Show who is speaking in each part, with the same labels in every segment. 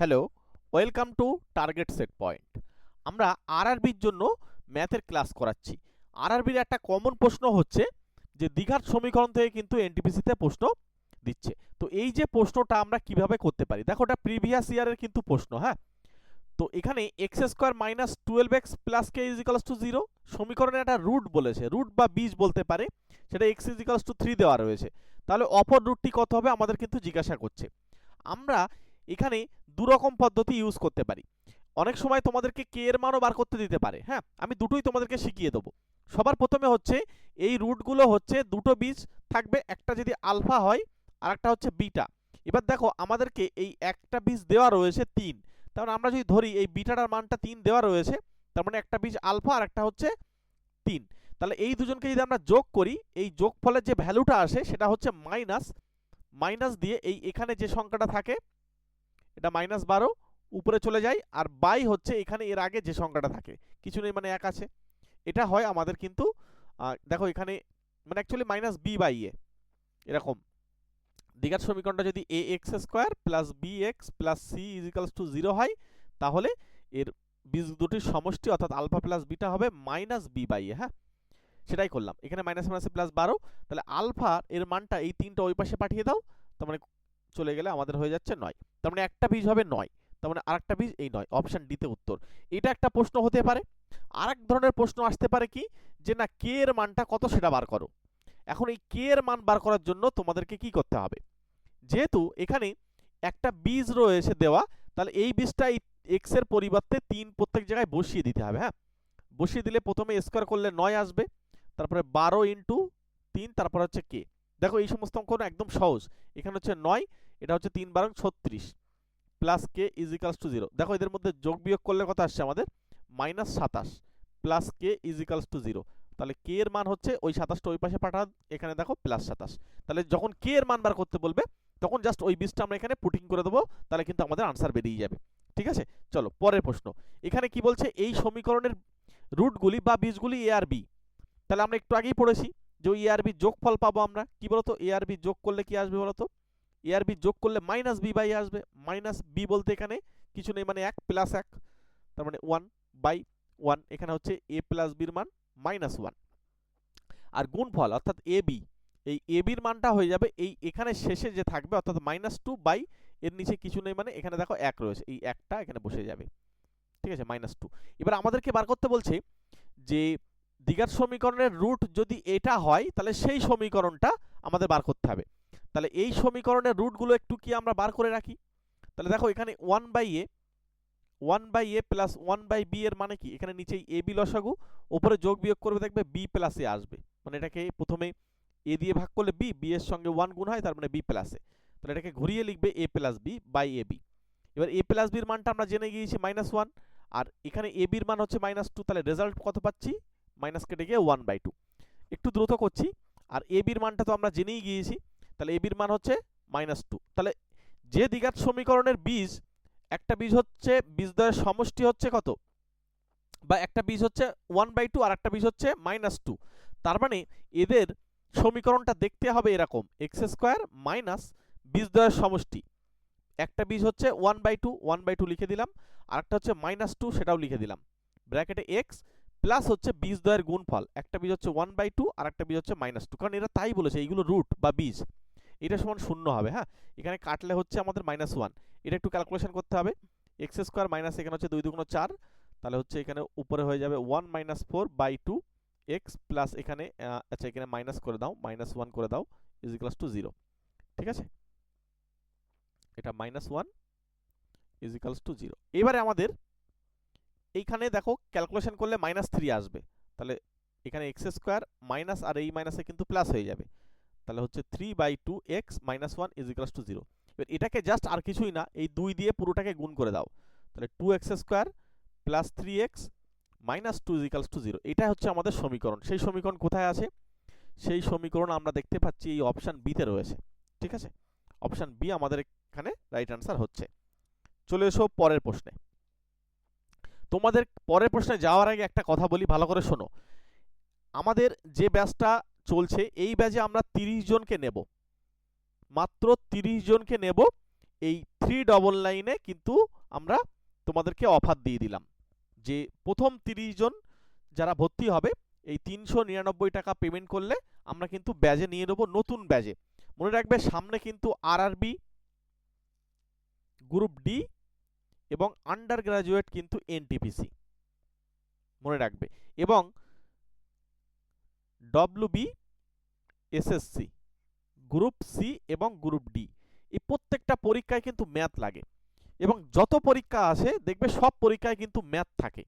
Speaker 1: hello welcome to target set point আমরা আরআরবির জন্য ম্যাথের ক্লাস করাচ্ছি আরআরবির একটা কমন প্রশ্ন হচ্ছে যে দীঘার সমীকরণ থেকে কিন্তু এনটিপিসিতে প্রশ্ন দিচ্ছে তো এই যে প্রশ্নটা আমরা কিভাবে করতে পারি দেখো এটা প্রিভিয়াস ইয়ারের কিন্তু প্রশ্ন হ্যাঁ তো এখানে x square minus twelve x plus k is to zero সমীকরণে একটা রুট বলেছে রুট বা বীজ বলতে পারে সেটা এক্স ইজ টু থ্রি দেওয়া রয়েছে তাহলে অপর রুটটি কত হবে আমাদের কিন্তু জিজ্ঞাসা করছে আমরা এখানে দুরকম পদ্ধতি ইউজ করতে পারি অনেক সময় তোমাদেরকে কে এর মানও বার করতে দিতে পারে হ্যাঁ আমি দুটোই তোমাদেরকে শিখিয়ে দেবো সবার প্রথমে হচ্ছে এই রুটগুলো হচ্ছে দুটো বীজ থাকবে একটা যদি আলফা হয় আর একটা হচ্ছে বিটা এবার দেখো আমাদেরকে এই একটা বীজ দেওয়া রয়েছে তিন তার মানে আমরা যদি ধরি এই বিটাটার মানটা তিন দেওয়া রয়েছে তার মানে একটা বীজ আলফা আর একটা হচ্ছে তিন তাহলে এই দুজনকে যদি আমরা যোগ করি এই যোগ ফলের যে ভ্যালুটা আসে সেটা হচ্ছে মাইনাস মাইনাস দিয়ে এই এখানে যে সংখ্যাটা থাকে এটা মাইনাস বারো উপরে চলে যায় আর বাই হচ্ছে এখানে এর আগে যে সংখ্যাটা থাকে কিছু নেই মানে এক আছে এটা হয় আমাদের কিন্তু দেখো এখানে মানে actually minus b by a এরকম দীঘার সমীকরণটা যদি a x square plus b x plus c equals to zero হয় তাহলে এর বিজ দুটির সমষ্টি অর্থাৎ আলফা প্লাস বিটা হবে মাইনাস বি বাই এ হ্যাঁ সেটাই করলাম এখানে মাইনাস মাইনাসে প্লাস বারো তাহলে আলফা এর মানটা এই তিনটা ওই পাশে পাঠিয়ে দাও তার মানে চলে গেলে আমাদের হয়ে যাচ্ছে নয় তার মানে একটা বীজ হবে নয় তার মানে আরেকটা বীজ এই নয় অপশান ডিতে উত্তর এটা একটা প্রশ্ন হতে পারে আর এক ধরনের প্রশ্ন আসতে পারে কি যে না কে এর মানটা কত সেটা বার করো এখন এই কে এর মান বার করার জন্য তোমাদেরকে কি করতে হবে যেহেতু এখানে একটা বীজ রয়েছে দেওয়া তাহলে এই বীজটা এক্স এর পরিবর্তে তিন প্রত্যেক জায়গায় বসিয়ে দিতে হবে হ্যাঁ বসিয়ে দিলে প্রথমে স্কোয়ার করলে নয় আসবে তারপরে বারো ইন্টু তিন তারপর হচ্ছে কে দেখো এই সমস্ত অঙ্ক একদম সহজ এখানে হচ্ছে নয় এটা হচ্ছে তিন বারং ছত্রিশ plus k equals to zero দেখো এদের মধ্যে যোগ বিয়োগ করলে কথা আসছে আমাদের মাইনাস সাতাশ plus k equals to zero তাহলে কে এর মান হচ্ছে ওই সাতাশটা ওই পাশে পাঠান এখানে দেখো প্লাস সাতাশ তাহলে যখন কে এর মান বার করতে বলবে তখন জাস্ট ওই বীজটা আমরা এখানে পুটিং করে দেবো তাহলে কিন্তু আমাদের আনসার বেরিয়ে যাবে ঠিক আছে চলো পরের প্রশ্ন এখানে কি বলছে এই সমীকরণের রুটগুলি বা বীজগুলি এ আর বি তাহলে আমরা একটু আগেই পড়েছি যে ওই এ আর বি যোগফল পাবো আমরা কি বলতো এ আর বি যোগ করলে কি আসবে বলতো এ আর বি যোগ করলে মাইনাস বি বাই আসবে মাইনাস বি বলতে এখানে কিছু নেই মানে এক প্লাস এক তার মানে ওয়ান বাই ওয়ান এখানে হচ্ছে এ প্লাস বির মান মাইনাস ওয়ান আর গুণফল অর্থাৎ এ বি এই এ বির মানটা হয়ে যাবে এই এখানে শেষে যে থাকবে অর্থাৎ মাইনাস টু বাই এর নিচে কিছু নেই মানে এখানে দেখো এক রয়েছে এই একটা এখানে বসে যাবে ঠিক আছে মাইনাস টু এবার আমাদেরকে বার করতে বলছে যে দিঘার সমীকরণের রুট যদি এটা হয় তাহলে সেই সমীকরণটা আমাদের বার করতে হবে তাহলে এই সমীকরণের রুটগুলো একটু কি আমরা বার করে রাখি তাহলে দেখো এখানে one by a one by a plus one by b এর মানে কি এখানে নিচেই এ বি লসাগু ওপরে যোগ বিয়োগ করবে দেখবে বি প্লাস এ আসবে মানে এটাকে প্রথমে এ দিয়ে ভাগ করলে বি বি এর সঙ্গে ওয়ান গুণ হয় তার মানে বি প্লাস এ তাহলে এটাকে ঘুরিয়ে লিখবে a plus b by a b এবার এ প্লাস বির মানটা আমরা জেনে গিয়েছি মাইনাস ওয়ান আর এখানে এ বির মান হচ্ছে মাইনাস টু তাহলে রেজাল্ট কত পাচ্ছি মাইনাস কেটে গিয়ে ওয়ান বাই টু একটু দ্রুত করছি আর এ বির মানটা তো আমরা জেনেই গিয়েছি তাহলে এ বির মান হচ্ছে মাইনাস টু তাহলে যে দ্বিঘাত সমীকরণের বীজ একটা বীজ হচ্ছে বীজ দ্বয়ের সমষ্টি হচ্ছে কত বা একটা বীজ হচ্ছে ওয়ান বাই টু আর একটা বীজ হচ্ছে মাইনাস টু তার মানে এদের সমীকরণটা দেখতে হবে এরকম এক্স স্কোয়ার মাইনাস বীজ দ্বয়ের সমষ্টি একটা বীজ হচ্ছে one by two one by two লিখে দিলাম আর একটা হচ্ছে মাইনাস টু সেটাও লিখে দিলাম ব্র্যাকেটে এক্স প্লাস হচ্ছে বীজ দ্বয়ের গুণফল একটা বীজ হচ্ছে ওয়ান বাই টু আর একটা বীজ হচ্ছে মাইনাস টু কারণ এরা তাই বলেছে এইগুলো রুট বা বীজ এটা সমান শূন্য হবে হ্যাঁ এখানে কাটলে হচ্ছে আমাদের মাইনাস ওয়ান এটা একটু ক্যালকুলেশন করতে হবে এক্স স্কোয়ার মাইনাস এখানে হচ্ছে দুই দুগুণ চার তাহলে হচ্ছে এখানে উপরে হয়ে যাবে one minus four by two x plus এখানে আচ্ছা এখানে মাইনাস করে দাও মাইনাস ওয়ান করে দাও ইজ ইকুয়ালস টু জিরো ঠিক আছে এটা minus one is equals to zero এবারে আমাদের এইখানে দেখো ক্যালকুলেশন করলে মাইনাস থ্রি আসবে তাহলে এখানে এক্স স্কোয়ার মাইনাস আর এই মাইনাসে কিন্তু প্লাস হয়ে যাবে তাহলে হচ্ছে three by two x minus one is equals to zero এবার এটাকে জাস্ট আর কিছুই না এই দুই দিয়ে পুরোটাকে গুণ করে দাও তাহলে two x square plus three x minus two equals to zero এটাই হচ্ছে আমাদের সমীকরণ সেই সমীকরণ কোথায় আছে সেই সমীকরণ আমরা দেখতে পাচ্ছি এই অপশান বিতে রয়েছে ঠিক আছে অপশান বি আমাদের এখানে রাইট আনসার হচ্ছে চলে এসো পরের প্রশ্নে তোমাদের পরের প্রশ্নে যাওয়ার আগে একটা কথা বলি ভালো করে শোনো আমাদের যে ব্যাসটা চলছে এই ব্যাচে আমরা তিরিশ জনকে নেব মাত্র তিরিশ জনকে নেব এই থ্রি ডবল নাইনে কিন্তু আমরা তোমাদেরকে অফার দিয়ে দিলাম যে প্রথম তিরিশ জন যারা ভর্তি হবে এই তিনশো নিরানব্বই টাকা পেমেন্ট করলে আমরা কিন্তু ব্যাজে নিয়ে নেবো নতুন ব্যাজে মনে রাখবে সামনে কিন্তু আরআরবি গ্রুপ ডি এবং আন্ডার গ্রাজুয়েট কিন্তু এনটিপিসি মনে রাখবে এবং WB B SSC group C এবং গ্রুপ ডি এই প্রত্যেকটা পরীক্ষায় কিন্তু ম্যাথ লাগে এবং যত পরীক্ষা আসে দেখবে সব পরীক্ষায় কিন্তু ম্যাথ থাকে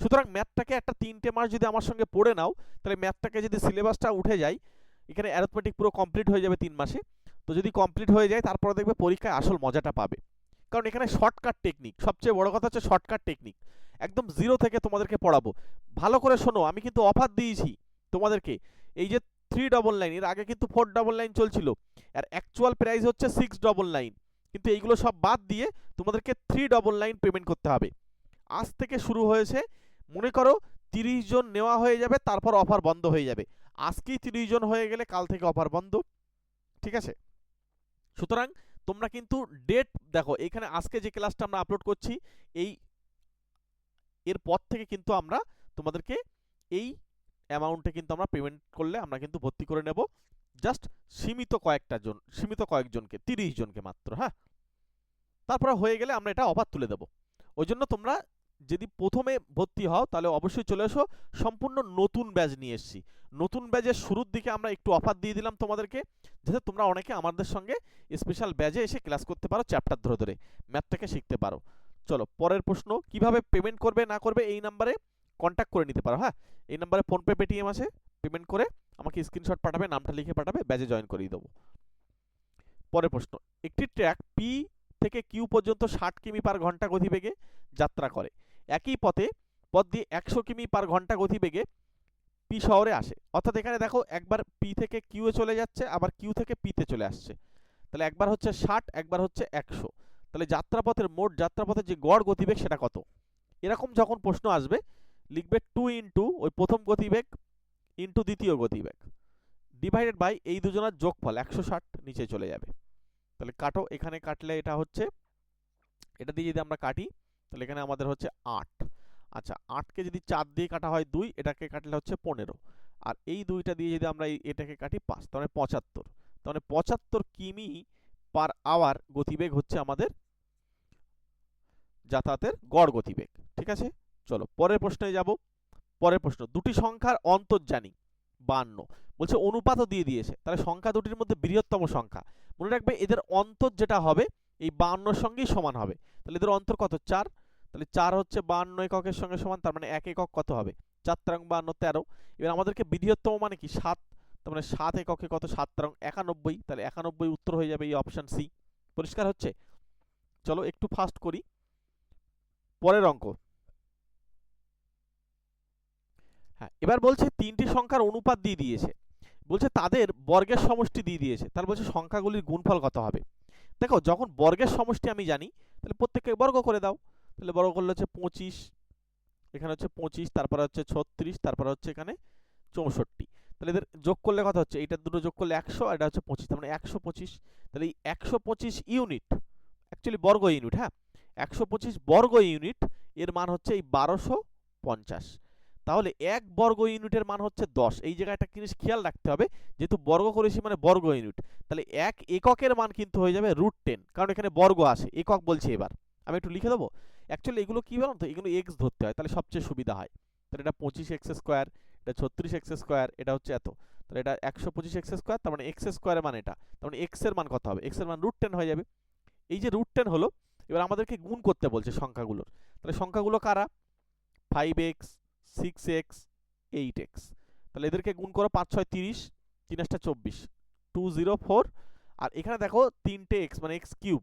Speaker 1: সুতরাং ম্যাথটাকে একটা তিনটে মাস যদি আমার সঙ্গে পড়ে নাও তাহলে ম্যাথটাকে যদি সিলেবাসটা উঠে যায় এখানে অ্যারথমেটিক পুরো কমপ্লিট হয়ে যাবে তিন মাসে তো যদি কমপ্লিট হয়ে যায় তারপরে দেখবে পরীক্ষায় আসল মজাটা পাবে কারণ এখানে শর্টকাট টেকনিক সবচেয়ে বড় কথা হচ্ছে শর্টকাট টেকনিক একদম জিরো থেকে তোমাদেরকে পড়াবো ভালো করে শোনো আমি কিন্তু অফার দিয়েছি তোমাদেরকে এই যে থ্রি ডবল নাইন এর আগে কিন্তু ফোর ডবল নাইন চলছিল আর অ্যাকচুয়াল প্রাইস হচ্ছে সিক্স ডবল নাইন কিন্তু এইগুলো সব বাদ দিয়ে তোমাদেরকে থ্রি ডবল নাইন পেমেন্ট করতে হবে আজ থেকে শুরু হয়েছে মনে করো তিরিশ জন নেওয়া হয়ে যাবে তারপর অফার বন্ধ হয়ে যাবে আজকেই তিরিশ জন হয়ে গেলে কাল থেকে অফার বন্ধ ঠিক আছে সুতরাং তোমরা কিন্তু ডেট দেখো এখানে আজকে যে ক্লাসটা আমরা আপলোড করছি এই এর পর থেকে কিন্তু আমরা তোমাদেরকে এই অ্যামাউন্টে কিন্তু আমরা পেমেন্ট করলে আমরা কিন্তু ভর্তি করে নেব জাস্ট সীমিত কয়েকটা জন সীমিত কয়েকজনকে তিরিশ জনকে মাত্র হ্যাঁ তারপরে হয়ে গেলে আমরা এটা অফার তুলে দেব ওই জন্য তোমরা যদি প্রথমে ভর্তি হও তাহলে অবশ্যই চলে এসো সম্পূর্ণ নতুন ব্যাচ নিয়ে এসেছি নতুন ব্যাচের শুরুর দিকে আমরা একটু অফার দিয়ে দিলাম তোমাদেরকে যাতে তোমরা অনেকে আমাদের সঙ্গে স্পেশাল ব্যাচে এসে ক্লাস করতে পারো চ্যাপ্টার ধরে ধরে ম্যাথটাকে শিখতে পারো চলো পরের প্রশ্ন কিভাবে পেমেন্ট করবে না করবে এই নাম্বারে কন্ট্যাক্ট করে নিতে পারো হ্যাঁ এই নাম্বারে ফোনপে পেটিএম আছে পেমেন্ট করে আমাকে স্ক্রিনশট পাঠাবে নামটা লিখে পাঠাবে ব্যাচে জয়েন করিয়ে দেবো পরের প্রশ্ন একটি ট্র্যাক পি থেকে কিউ পর্যন্ত ষাট কিমি পার ঘন্টা গতিবেগে যাত্রা করে একই পথে পথ দিয়ে একশো কিমি পার ঘন্টা গতিবেগে পি শহরে আসে অর্থাৎ এখানে দেখো একবার পি থেকে এ চলে যাচ্ছে আবার কিউ থেকে পিতে চলে আসছে তাহলে একবার হচ্ছে ষাট একবার হচ্ছে একশো তাহলে যাত্রাপথের মোট যাত্রাপথের যে গড় গতিবেগ সেটা কত এরকম যখন প্রশ্ন আসবে লিখবে টু ইন্টু ওই প্রথম গতিবেগ ইন্টু দ্বিতীয় গতিবেগ ডিভাইডেড বাই এই দুজনার যোগফল একশো ষাট নিচে চলে যাবে তাহলে কাটো এখানে কাটলে এটা হচ্ছে এটা দিয়ে যদি আমরা কাটি তাহলে এখানে আমাদের হচ্ছে আট আচ্ছা আটকে যদি চার দিয়ে কাটা হয় দুই এটাকে কাটলে হচ্ছে পনেরো আর এই দুইটা দিয়ে যদি আমরা এটাকে কাটি পাঁচ তাহলে মানে পঁচাত্তর তাহলে মানে পঁচাত্তর কিমি পার আওয়ার গতিবেগ হচ্ছে আমাদের যাতায়াতের গড় গতিবেগ ঠিক আছে চলো পরের প্রশ্নে যাব পরের প্রশ্ন দুটি সংখ্যার অন্তর্জানি বান্ন বলছে অনুপাতও দিয়ে দিয়েছে তাহলে সংখ্যা দুটির মধ্যে বৃহত্তম সংখ্যা মনে রাখবে এদের অন্তর যেটা হবে এই বান্নর সঙ্গেই সমান হবে তাহলে এদের অন্তর কত চার তাহলে চার হচ্ছে বান্ন এককের সঙ্গে সমান তার মানে এক একক কত হবে চার ত্রাং বান্ন তেরো এবার আমাদেরকে বৃহত্তম মানে কি সাত তার মানে সাত এককে কত সাত ত্রাং একানব্বই তাহলে একানব্বই উত্তর হয়ে যাবে এই অপশান সি পরিষ্কার হচ্ছে চলো একটু ফাস্ট করি পরের অঙ্ক হ্যাঁ এবার বলছে তিনটি সংখ্যার অনুপাত দিয়ে দিয়েছে বলছে তাদের বর্গের সমষ্টি দিয়ে দিয়েছে তার বলছে সংখ্যাগুলির গুণফল কত হবে দেখো যখন বর্গের সমষ্টি আমি জানি তাহলে প্রত্যেককে বর্গ করে দাও তাহলে বর্গ করলে হচ্ছে পঁচিশ এখানে হচ্ছে পঁচিশ তারপরে হচ্ছে ছত্রিশ তারপরে হচ্ছে এখানে চৌষট্টি তাহলে এদের যোগ করলে কথা হচ্ছে এটা দুটো যোগ করলে একশো আর এটা হচ্ছে পঁচিশ তার মানে একশো পঁচিশ তাহলে এই একশো পঁচিশ ইউনিট অ্যাকচুয়ালি বর্গ ইউনিট হ্যাঁ একশো পঁচিশ বর্গ ইউনিট এর মান হচ্ছে এই বারোশো পঞ্চাশ তাহলে এক বর্গ ইউনিটের মান হচ্ছে দশ এই জায়গায় একটা জিনিস খেয়াল রাখতে হবে যেহেতু বর্গ করেছি মানে বর্গ ইউনিট তাহলে এক এককের মান কিন্তু হয়ে যাবে রুট টেন কারণ এখানে বর্গ আসে একক বলছি এবার আমি একটু লিখে দেবো অ্যাকচুয়ালি এগুলো কী বলুন তো এগুলো এক্স ধরতে হয় তাহলে সবচেয়ে সুবিধা হয় তাহলে এটা পঁচিশ এক্স স্কোয়ার এটা ছত্রিশ এক্স স্কোয়ার এটা হচ্ছে এত তাহলে এটা একশো পঁচিশ এক্স স্কোয়ার তার মানে এক্স স্কোয়ারের মান এটা তার মানে এক্সের মান কত হবে এক্সের মান রুট টেন হয়ে যাবে এই যে রুট টেন হলো এবার আমাদেরকে গুণ করতে বলছে সংখ্যাগুলোর তাহলে সংখ্যাগুলো কারা five x six x eight x তাহলে এদেরকে গুণ করো পাঁচ ছয় তিরিশ তিন আসটা চব্বিশ টু জিরো ফোর আর এখানে দেখো তিনটে এক্স মানে এক্স কিউব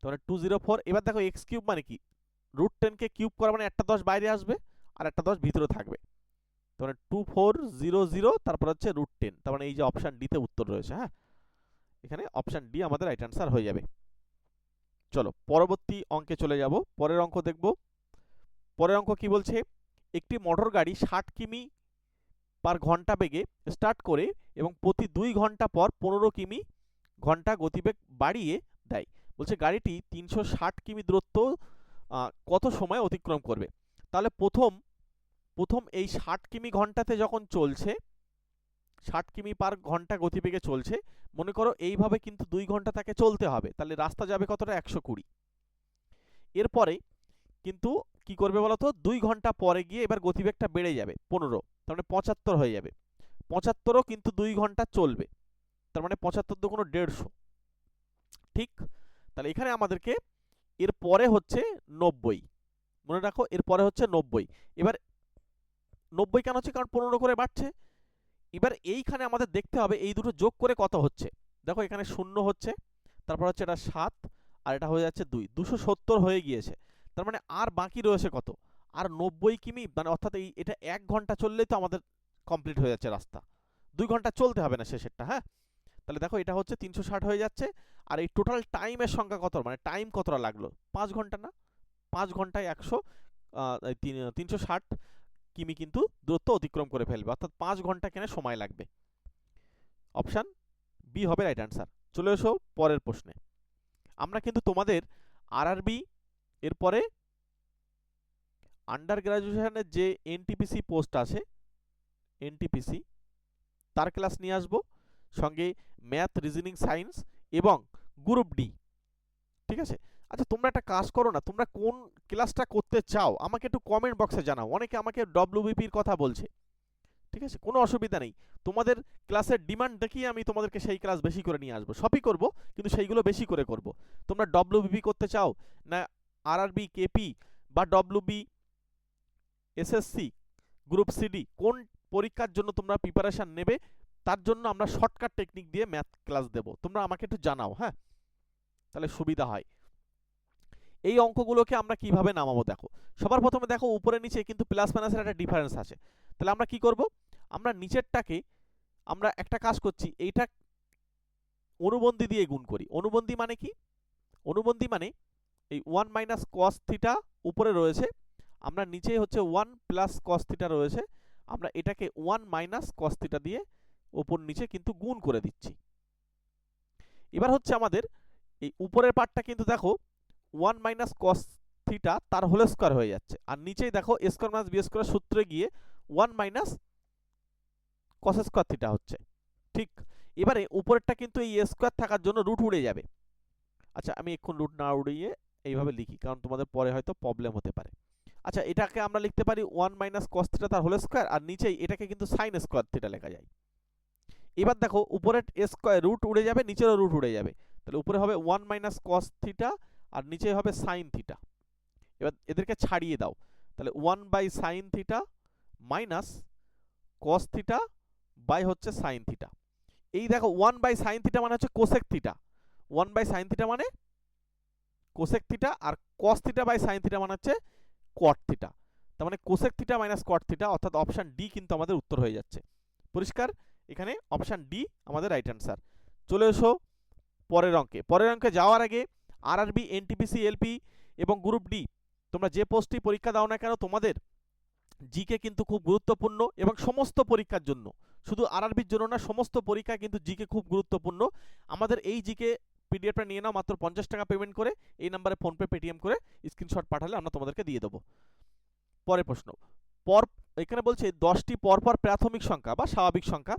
Speaker 1: তাহলে টু জিরো ফোর এবার দেখো এক্স কিউব মানে কি রুট টেনকে কিউব করা মানে একটা দশ বাইরে আসবে আর একটা দশ ভিতরে থাকবে তাহলে টু ফোর জিরো জিরো তারপর হচ্ছে রুট টেন তার মানে এই যে অপশান ডিতে উত্তর রয়েছে হ্যাঁ এখানে অপশান ডি আমাদের রাইট অ্যান্সার হয়ে যাবে চলো পরবর্তী অঙ্কে চলে যাব পরের অঙ্ক দেখবো পরের অঙ্ক কি বলছে একটি মোটর গাড়ি ষাট কিমি পার ঘন্টা বেগে স্টার্ট করে এবং প্রতি দুই ঘন্টা পর পনেরো কিমি ঘন্টা গতিবেগ বাড়িয়ে দেয় বলছে গাড়িটি তিনশো ষাট কিমি দূরত্ব কত সময় অতিক্রম করবে তাহলে প্রথম প্রথম এই ষাট কিমি ঘন্টাতে যখন চলছে ষাট কিমি পার ঘন্টা গতিবেগে চলছে মনে করো এইভাবে কিন্তু দুই ঘন্টা তাকে চলতে হবে তাহলে রাস্তা যাবে কতটা একশো কুড়ি এরপরে কিন্তু কি করবে বলতো দুই ঘন্টা পরে গিয়ে এবার গতিবেগটা বেড়ে যাবে পনেরো তার মানে পঁচাত্তর হয়ে যাবে পঁচাত্তরও কিন্তু দুই ঘন্টা চলবে তার মানে পঁচাত্তর তো কোনো দেড়শো ঠিক তাহলে এখানে আমাদেরকে এর পরে হচ্ছে নব্বই মনে রাখো এর পরে হচ্ছে নব্বই এবার নব্বই কেন হচ্ছে কারণ পনেরো করে বাড়ছে এবার এইখানে আমাদের দেখতে হবে এই দুটো যোগ করে কত হচ্ছে দেখো এখানে শূন্য হচ্ছে তারপর হচ্ছে এটা সাত আর এটা হয়ে যাচ্ছে দুই দুশো সত্তর হয়ে গিয়েছে তার মানে আর বাকি রয়েছে কত আর নব্বই কিমি মানে অর্থাৎ এই এটা এক ঘন্টা চললেই তো আমাদের কমপ্লিট হয়ে যাচ্ছে রাস্তা দুই ঘন্টা চলতে হবে না শেষেরটা হ্যাঁ তাহলে দেখো এটা হচ্ছে তিনশো ষাট হয়ে যাচ্ছে আর এই টোটাল টাইমের সংখ্যা কত মানে টাইম কতটা লাগলো পাঁচ ঘন্টা না পাঁচ ঘন্টায় একশো তিনশো ষাট কিমি কিন্তু দূরত্ব অতিক্রম করে ফেলবে অর্থাৎ পাঁচ ঘন্টা কেনে সময় লাগবে অপশান বি হবে রাইট অ্যান্সার চলে এসো পরের প্রশ্নে আমরা কিন্তু তোমাদের আরআরবি এরপরে আন্ডার গ্রাজুয়েশনের যে এনটিপিসি পোস্ট আছে এনটিপিসি তার ক্লাস নিয়ে আসব সঙ্গে ম্যাথ রিজনিং সায়েন্স এবং গ্রুপ ডি ঠিক আছে আচ্ছা তোমরা একটা কাজ করো না তোমরা কোন ক্লাসটা করতে চাও আমাকে একটু কমেন্ট বক্সে জানাও অনেকে আমাকে ডব্লিউবিপির কথা বলছে ঠিক আছে কোনো অসুবিধা নেই তোমাদের ক্লাসের ডিমান্ড দেখিয়ে আমি তোমাদেরকে সেই ক্লাস বেশি করে নিয়ে আসবো সবই করব কিন্তু সেইগুলো বেশি করে করব তোমরা ডব্লিউবিপি করতে চাও না আরআরবি কেপি বা ডব্লিউবি এসএসসি গ্রুপ সিডি কোন পরীক্ষার জন্য তোমরা প্রিপারেশান নেবে তার জন্য আমরা শর্টকাট টেকনিক দিয়ে ম্যাথ ক্লাস দেব তোমরা আমাকে একটু জানাও হ্যাঁ তাহলে সুবিধা হয় এই অঙ্কগুলোকে আমরা কিভাবে নামাবো দেখো সবার প্রথমে দেখো উপরে নিচে কিন্তু প্লাস মাইনাসের একটা ডিফারেন্স আছে তাহলে আমরা কি করব আমরা নিচেরটাকে আমরা একটা কাজ করছি এইটা অনুবন্ধী দিয়ে গুণ করি অনুবন্ধী মানে কি অনুবন্ধী মানে এই ওয়ান মাইনাস কস থিটা উপরে রয়েছে আমরা নিচেই হচ্ছে ওয়ান প্লাস কস থিটা রয়েছে আমরা এটাকে ওয়ান মাইনাস কস থিটা দিয়ে ওপর নিচে কিন্তু গুণ করে দিচ্ছি এবার হচ্ছে আমাদের এই উপরের পার্টটা কিন্তু দেখো ওয়ান মাইনাস কস থিটা তার হোল স্কোয়ার হয়ে যাচ্ছে আর নিচেই দেখো স্কোয়ার মাইনাস বি স্কোয়ার সূত্রে গিয়ে one minus cos square theta হচ্ছে ঠিক এবারে উপরেরটা কিন্তু এই স্কোয়ার থাকার জন্য রুট উড়ে যাবে আচ্ছা আমি এখন রুট না উড়িয়ে এইভাবে লিখি কারণ তোমাদের পরে হয়তো প্রবলেম হতে পারে আচ্ছা এটাকে আমরা লিখতে পারি ওয়ান মাইনাস কস থিটা তার হোল স্কোয়ার আর নিচেই এটাকে কিন্তু সাইন স্কোয়ার থিটা লেখা যায় এবার দেখো উপরের স্কোয়ার রুট উড়ে যাবে নিচেরও রুট উড়ে যাবে তাহলে উপরে হবে ওয়ান মাইনাস কস থিটা আর নিচে হবে সাইন থিটা এবার এদেরকে ছাড়িয়ে দাও তাহলে one by sine theta minus cos theta by হচ্ছে সাইন থিটা এই দেখো ওয়ান বাই সাইন থিটা মানে হচ্ছে cosec theta one by sine theta মানে কোসেক থিটা আর cos theta by sine theta মানে হচ্ছে কট থিটা তার মানে cosec theta minus cot theta অর্থাৎ অপশান ডি কিন্তু আমাদের উত্তর হয়ে যাচ্ছে পরিষ্কার এখানে অপশান ডি আমাদের রাইট অ্যান্সার চলে এসো পরের অঙ্কে পরের অঙ্কে যাওয়ার আগে আর আরবি এনটিপিসি এলপি এবং গ্রুপ ডি তোমরা যে পোস্টটি পরীক্ষা দাও না কেন তোমাদের জিকে কিন্তু খুব গুরুত্বপূর্ণ এবং সমস্ত পরীক্ষার জন্য শুধু আরআরবির জন্য না সমস্ত পরীক্ষা কিন্তু জিকে খুব গুরুত্বপূর্ণ আমাদের এই জিকে পিডিএফটা নিয়ে নাও মাত্র পঞ্চাশ টাকা পেমেন্ট করে এই নাম্বারে ফোনপে পেটিএম করে স্ক্রিনশট পাঠালে আমরা তোমাদেরকে দিয়ে দেবো পরের প্রশ্ন পর এখানে বলছে দশটি পরপর প্রাথমিক সংখ্যা বা স্বাভাবিক সংখ্যা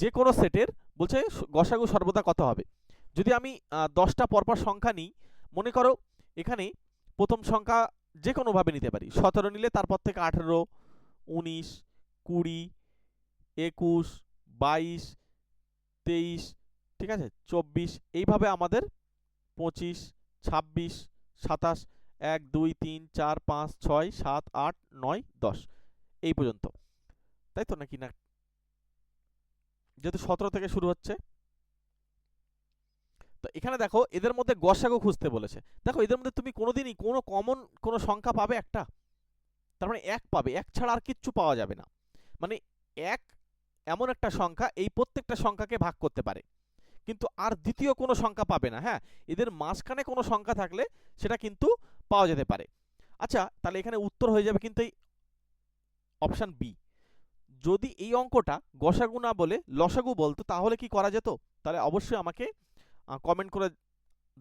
Speaker 1: যে কোনো সেটের বলছে গসাগু সর্বদা কত হবে যদি আমি দশটা পরপর সংখ্যা নিই মনে করো এখানে প্রথম সংখ্যা যে কোনোভাবে নিতে পারি সতেরো নিলে তারপর থেকে আঠেরো উনিশ কুড়ি একুশ বাইশ তেইশ ঠিক আছে চব্বিশ এইভাবে আমাদের পঁচিশ ছাব্বিশ সাতাশ এক দুই তিন চার পাঁচ ছয় সাত আট নয় দশ এই পর্যন্ত তাই তো নাকি না যেহেতু সতেরো থেকে শুরু হচ্ছে তো এখানে দেখো এদের মধ্যে গসাগো খুঁজতে বলেছে দেখো এদের মধ্যে তুমি কোনোদিনই কোনো কমন কোনো সংখ্যা পাবে একটা তার মানে এক পাবে এক ছাড়া আর কিচ্ছু পাওয়া যাবে না মানে এক এমন একটা সংখ্যা এই প্রত্যেকটা সংখ্যাকে ভাগ করতে পারে কিন্তু আর দ্বিতীয় কোনো সংখ্যা পাবে না হ্যাঁ এদের মাঝখানে কোনো সংখ্যা থাকলে সেটা কিন্তু পাওয়া যেতে পারে আচ্ছা তাহলে এখানে উত্তর হয়ে যাবে কিন্তু এই অপশান বি যদি এই অঙ্কটা গসাগু না বলে লসাগু বলতো তাহলে কি করা যেত তাহলে অবশ্যই আমাকে কমেন্ট করে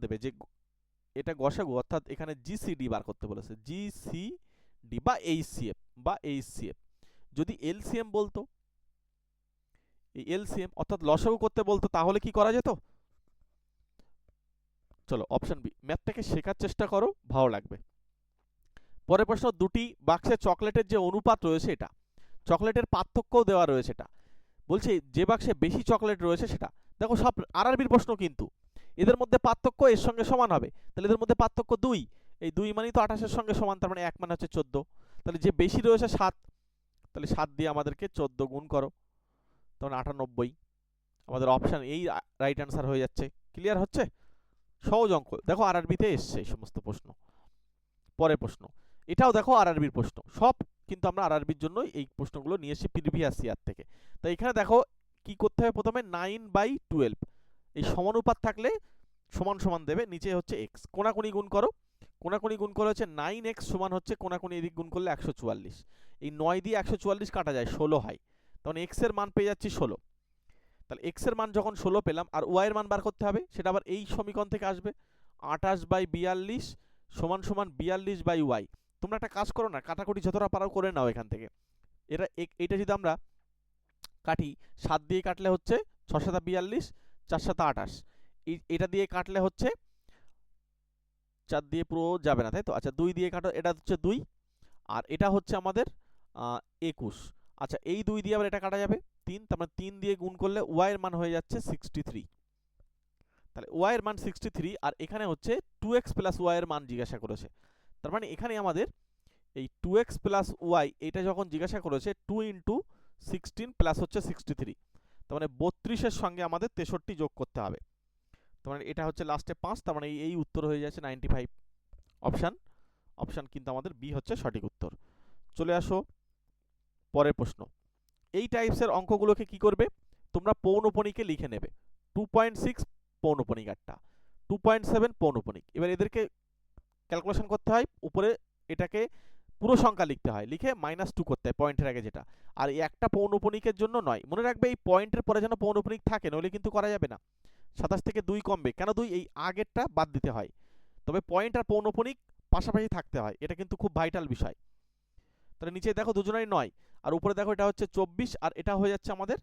Speaker 1: দেবে যে এটা গসাগু অর্থাৎ এখানে জিসিডি বার করতে বলেছে জিসিডি বা এইচসিএফ বা এইচসিএফ যদি এলসিএম বলতো এই এলসিএম অর্থাৎ লসাগু করতে বলতো তাহলে কি করা যেত চলো অপশন বি ম্যাথটাকে শেখার চেষ্টা করো ভালো লাগবে পরের প্রশ্ন দুটি বাক্সে চকলেটের যে অনুপাত রয়েছে এটা চকলেটের পার্থক্যও দেওয়া রয়েছে এটা বলছে যে বাক্সে বেশি চকলেট রয়েছে সেটা দেখো সব আর আরবির প্রশ্ন কিন্তু এদের মধ্যে পার্থক্য এর সঙ্গে সমান হবে তাহলে এদের মধ্যে পার্থক্য দুই এই দুই মানেই তো আঠাশের সঙ্গে সমান তার মানে এক মানে হচ্ছে চোদ্দ তাহলে যে বেশি রয়েছে সাত তাহলে সাত দিয়ে আমাদেরকে চোদ্দ গুণ করো তখন আটানব্বই আমাদের অপশান এই রাইট অ্যান্সার হয়ে যাচ্ছে ক্লিয়ার হচ্ছে সহজ অঙ্ক দেখো আর আরবিতে এসছে এই সমস্ত প্রশ্ন পরে প্রশ্ন এটাও দেখো আর আরবির প্রশ্ন সব কিন্তু আমরা আর আরবির জন্য এই প্রশ্নগুলো নিয়ে এসেছি প্রিভিয়াস ইয়ার থেকে তাই এখানে দেখো কি করতে হবে প্রথমে নাইন বাই টুয়েলভ এই সমানুপাত থাকলে সমান সমান দেবে নিচে হচ্ছে এক্স কোনাকুনি গুণ করো কোনাকুনি গুণ করে হচ্ছে নাইন এক্স সমান হচ্ছে কোনাকুনি এদিক গুণ করলে একশো চুয়াল্লিশ এই নয় দিয়ে একশো চুয়াল্লিশ কাটা যায় ষোলো হয় তখন এক্সের মান পেয়ে যাচ্ছি ষোলো তাহলে এক্সের মান যখন ষোলো পেলাম আর ওয়াই এর মান বার করতে হবে সেটা আবার এই সমীকরণ থেকে আসবে আঠাশ বাই বিয়াল্লিশ সমান সমান বিয়াল্লিশ বাই ওয়াই তোমরা একটা কাজ করো না কাটাকুটি যতটা পারো করে নাও এখান থেকে এটা এটা যদি আমরা কাটি সাত দিয়ে কাটলে হচ্ছে ছ বিয়াল্লিশ চার সাতা আঠাশ এটা দিয়ে কাটলে হচ্ছে চার দিয়ে পুরো যাবে না তাই তো আচ্ছা দুই দিয়ে কাটো এটা হচ্ছে দুই আর এটা হচ্ছে আমাদের একুশ আচ্ছা এই দুই দিয়ে আবার এটা কাটা যাবে তিন তার মানে তিন দিয়ে গুণ করলে ওয়াইয়ের মান হয়ে যাচ্ছে সিক্সটি থ্রি তাহলে ওয়াইয়ের মান সিক্সটি থ্রি আর এখানে হচ্ছে টু এক্স প্লাস ওয়াইয়ের মান জিজ্ঞাসা করেছে তার মানে এখানে আমাদের এই টু এক্স প্লাস ওয়াই এটা যখন জিজ্ঞাসা করেছে টু ইন্টু সিক্সটিন প্লাস হচ্ছে সিক্সটি থ্রি তার মানে বত্রিশের সঙ্গে আমাদের তেষট্টি যোগ করতে হবে তার মানে এটা হচ্ছে লাস্টে পাঁচ তার মানে এই উত্তর হয়ে যাচ্ছে নাইনটি ফাইভ অপশান অপশান কিন্তু আমাদের বি হচ্ছে সঠিক উত্তর চলে আসো পরের প্রশ্ন এই টাইপসের অঙ্কগুলোকে কি করবে তোমরা পৌনপণিকে লিখে নেবে টু পয়েন্ট সিক্স পৌনপণিক আটটা টু পয়েন্ট সেভেন পৌনপণিক এবার এদেরকে ক্যালকুলেশন করতে হয় উপরে এটাকে পুরো সংখ্যা লিখতে হয় লিখে মাইনাস টু করতে হয় পয়েন্টের আগে যেটা আর এই একটা পৌনপণিকের জন্য নয় মনে রাখবে এই পয়েন্টের পরে যেন পৌনপণিক থাকে নইলে কিন্তু করা যাবে না সাতাশ থেকে দুই কমবে কেন দুই এই আগেরটা বাদ দিতে হয় তবে পয়েন্ট আর পৌনপণিক পাশাপাশি থাকতে হয় এটা কিন্তু খুব ভাইটাল বিষয় তাহলে নিচে দেখো দুজনাই নয় আর উপরে দেখো এটা হচ্ছে চব্বিশ আর এটা হয়ে যাচ্ছে আমাদের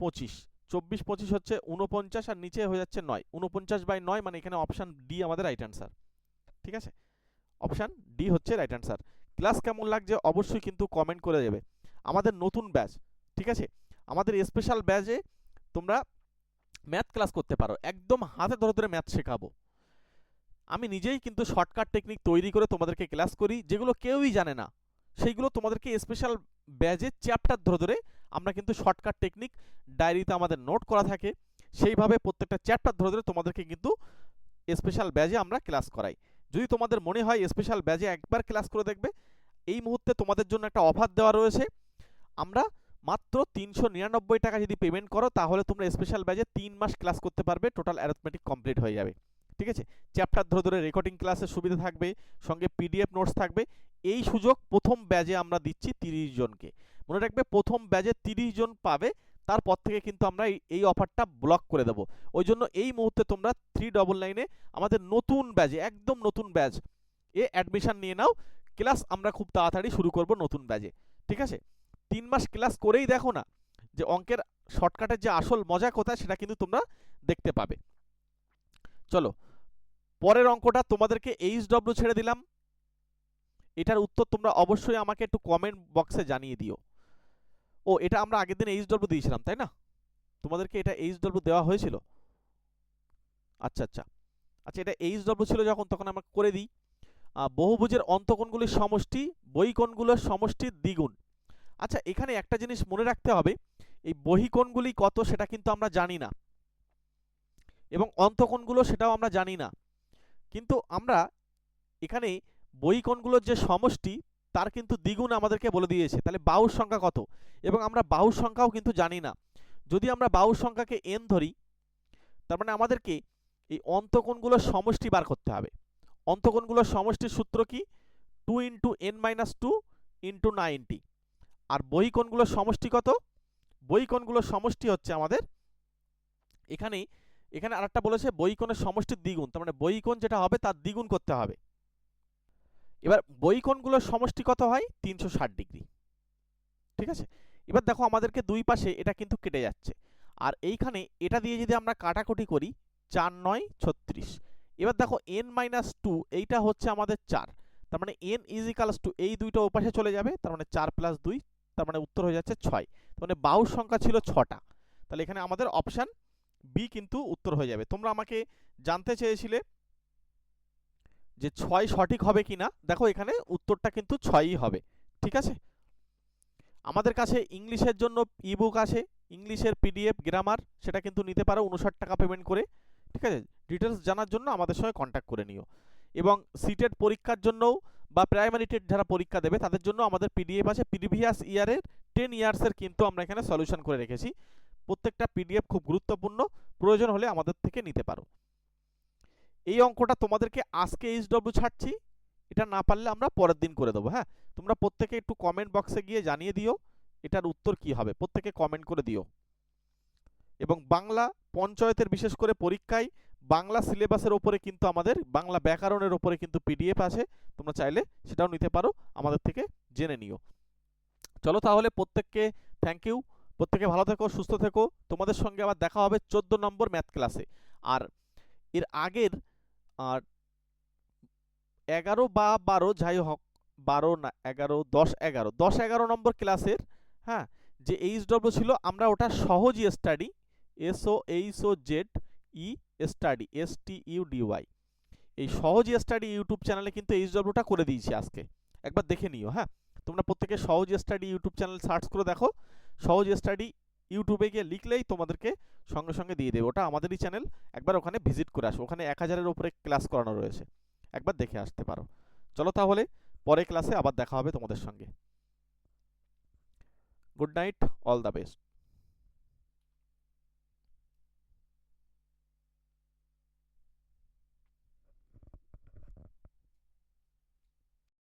Speaker 1: পঁচিশ চব্বিশ পঁচিশ হচ্ছে উনপঞ্চাশ আর নিচে হয়ে যাচ্ছে নয় উনপঞ্চাশ বাই নয় মানে এখানে অপশান ডি আমাদের রাইট অ্যান্সার ঠিক আছে অপশান ডি হচ্ছে রাইট অ্যান্সার ক্লাস কেমন লাগছে অবশ্যই কিন্তু কমেন্ট করে দেবে আমাদের নতুন ব্যাচ ঠিক আছে আমাদের স্পেশাল ব্যাচে তোমরা ম্যাথ ক্লাস করতে পারো একদম হাতে ধরে ধরে ম্যাথ শেখাবো আমি নিজেই কিন্তু শর্টকাট টেকনিক তৈরি করে তোমাদেরকে ক্লাস করি যেগুলো কেউই জানে না সেইগুলো তোমাদেরকে স্পেশাল ব্যাজে চ্যাপ্টার ধরে ধরে আমরা কিন্তু শর্টকাট টেকনিক ডায়েরিতে আমাদের নোট করা থাকে সেইভাবে প্রত্যেকটা চ্যাপ্টার ধরে ধরে তোমাদেরকে কিন্তু স্পেশাল ব্যাজে আমরা ক্লাস করাই যদি তোমাদের মনে হয় স্পেশাল ব্যাজে একবার ক্লাস করে দেখবে এই মুহূর্তে তোমাদের জন্য একটা অফার দেওয়া রয়েছে আমরা মাত্র তিনশো নিরানব্বই টাকা যদি পেমেন্ট করো তাহলে তোমরা স্পেশাল ব্যাজে তিন মাস ক্লাস করতে পারবে টোটাল অ্যারোথমেটিক কমপ্লিট হয়ে যাবে ঠিক আছে চ্যাপ্টার ধরে ধরে রেকর্ডিং ক্লাসের সুবিধা থাকবে সঙ্গে পিডিএফ নোটস থাকবে এই সুযোগ প্রথম ব্যাজে আমরা দিচ্ছি তিরিশ জনকে মনে রাখবে প্রথম ব্যাজে তিরিশ জন পাবে তারপর থেকে কিন্তু আমরা এই অফারটা ব্লক করে দেবো ওই জন্য এই মুহূর্তে তোমরা থ্রি ডবল নাইনে আমাদের নতুন ব্যাজে একদম নতুন ব্যাজ এ অ্যাডমিশান নিয়ে নাও ক্লাস আমরা খুব তাড়াতাড়ি শুরু করব নতুন ব্যাজে ঠিক আছে তিন মাস ক্লাস করেই দেখো না যে অঙ্কের শর্টকাটের যে আসল মজা কোথায় সেটা কিন্তু তোমরা দেখতে পাবে চলো পরের অঙ্কটা তোমাদেরকে এইচ ডব্লিউ ছেড়ে দিলাম এটার উত্তর তোমরা অবশ্যই আমাকে একটু কমেন্ট বক্সে জানিয়ে দিও ও এটা আমরা আগের দিন এইচ ডব্লিউ দিয়েছিলাম তাই না তোমাদেরকে এটা এইচ ডব্লিউ দেওয়া হয়েছিল আচ্ছা আচ্ছা আচ্ছা এটা এইচ ডব্লিউ ছিল যখন তখন আমরা করে দিই বহুভুজের অন্তকোণগুলির সমষ্টি বহিকোণগুলোর সমষ্টির দ্বিগুণ আচ্ছা এখানে একটা জিনিস মনে রাখতে হবে এই বহিকোণগুলি কত সেটা কিন্তু আমরা জানি না এবং অন্তকোণগুলো সেটাও আমরা জানি না কিন্তু আমরা এখানে বইকোণগুলোর যে সমষ্টি তার কিন্তু দ্বিগুণ আমাদেরকে বলে দিয়েছে তাহলে বাহুর সংখ্যা কত এবং আমরা বাহুর সংখ্যাও কিন্তু জানি না যদি আমরা বাহুর সংখ্যাকে এন ধরি তার মানে আমাদেরকে এই অন্তকোণগুলোর সমষ্টি বার করতে হবে অন্তকোণগুলোর সমষ্টির সূত্র কি two into N minus two into ninety আর বইকোণগুলোর সমষ্টি কত বহিকোণগুলোর সমষ্টি হচ্ছে আমাদের এখানে এখানে আরেকটা বলেছে বৈকোণের সমষ্টির দ্বিগুণ তার মানে বৈকোণ যেটা হবে তার দ্বিগুণ করতে হবে এবার বৈকোণগুলোর সমষ্টি কত হয় তিনশো ডিগ্রি ঠিক আছে এবার দেখো আমাদেরকে দুই পাশে এটা কিন্তু কেটে যাচ্ছে আর এইখানে এটা দিয়ে যদি আমরা কাটাকুটি করি চার নয় ছত্রিশ এবার দেখো এন মাইনাস টু এইটা হচ্ছে আমাদের চার তার মানে এন ইজিকালস টু এই দুইটা ওপাশে চলে যাবে তার মানে চার প্লাস দুই তার মানে উত্তর হয়ে যাচ্ছে ছয় তার মানে বাউ সংখ্যা ছিল ছটা তাহলে এখানে আমাদের অপশান বি কিন্তু উত্তর হয়ে যাবে তোমরা আমাকে জানতে চেয়েছিলে যে ছয় সঠিক হবে কি না দেখো এখানে উত্তরটা কিন্তু ছয়ই হবে ঠিক আছে আমাদের কাছে ইংলিশের জন্য ইবুক আছে ইংলিশের পিডিএফ গ্রামার সেটা কিন্তু নিতে পারো উনষাট টাকা পেমেন্ট করে ঠিক আছে ডিটেলস জানার জন্য আমাদের সঙ্গে কন্ট্যাক্ট করে নিও এবং সিটেড পরীক্ষার জন্যও বা প্রাইমারি টেট যারা পরীক্ষা দেবে তাদের জন্য আমাদের পিডিএফ আছে প্রিভিয়াস ইয়ারের টেন ইয়ার্সের কিন্তু আমরা এখানে সলিউশন করে রেখেছি প্রত্যেকটা পিডিএফ খুব গুরুত্বপূর্ণ প্রয়োজন হলে আমাদের থেকে নিতে পারো এই অঙ্কটা তোমাদেরকে আজকে এইচডব্লিউ ছাড়ছি এটা না পারলে আমরা পরের দিন করে দেবো হ্যাঁ তোমরা প্রত্যেকে একটু কমেন্ট বক্সে গিয়ে জানিয়ে দিও এটার উত্তর কি হবে প্রত্যেকে কমেন্ট করে দিও এবং বাংলা পঞ্চায়েতের বিশেষ করে পরীক্ষায় বাংলা সিলেবাসের ওপরে কিন্তু আমাদের বাংলা ব্যাকরণের ওপরে কিন্তু পিডিএফ আছে তোমরা চাইলে সেটাও নিতে পারো আমাদের থেকে জেনে নিও চলো তাহলে প্রত্যেককে থ্যাংক ইউ প্রত্যেকে ভালো থেকো সুস্থ থেকো তোমাদের সঙ্গে আবার দেখা হবে চোদ্দ নম্বর ম্যাথ ক্লাসে আর এর আগের আর এগারো বা বারো যাই হোক বারো না এগারো দশ এগারো দশ এগারো নম্বর ক্লাসের হ্যাঁ যে এইচ ডব্লিউ ছিল আমরা ওটা সহজ study S O H O Z E study S T U D Y এই সহজ স্টাডি ইউটিউব চ্যানেলে কিন্তু এইচ ডব্লিউটা করে দিয়েছি আজকে একবার দেখে নিও হ্যাঁ তোমরা প্রত্যেকে সহজ স্টাডি ইউটিউব চ্যানেল সার্চ করে দেখো সহজ স্টাডি ইউটিউবে গিয়ে লিখলেই তোমাদেরকে সঙ্গে সঙ্গে দিয়ে দেবে ওটা আমাদেরই চ্যানেল একবার ওখানে ভিজিট করে আসো ওখানে এক হাজারের উপরে ক্লাস করানো রয়েছে একবার দেখে আসতে পারো চলো তাহলে পরে ক্লাসে আবার দেখা হবে তোমাদের সঙ্গে good night all the best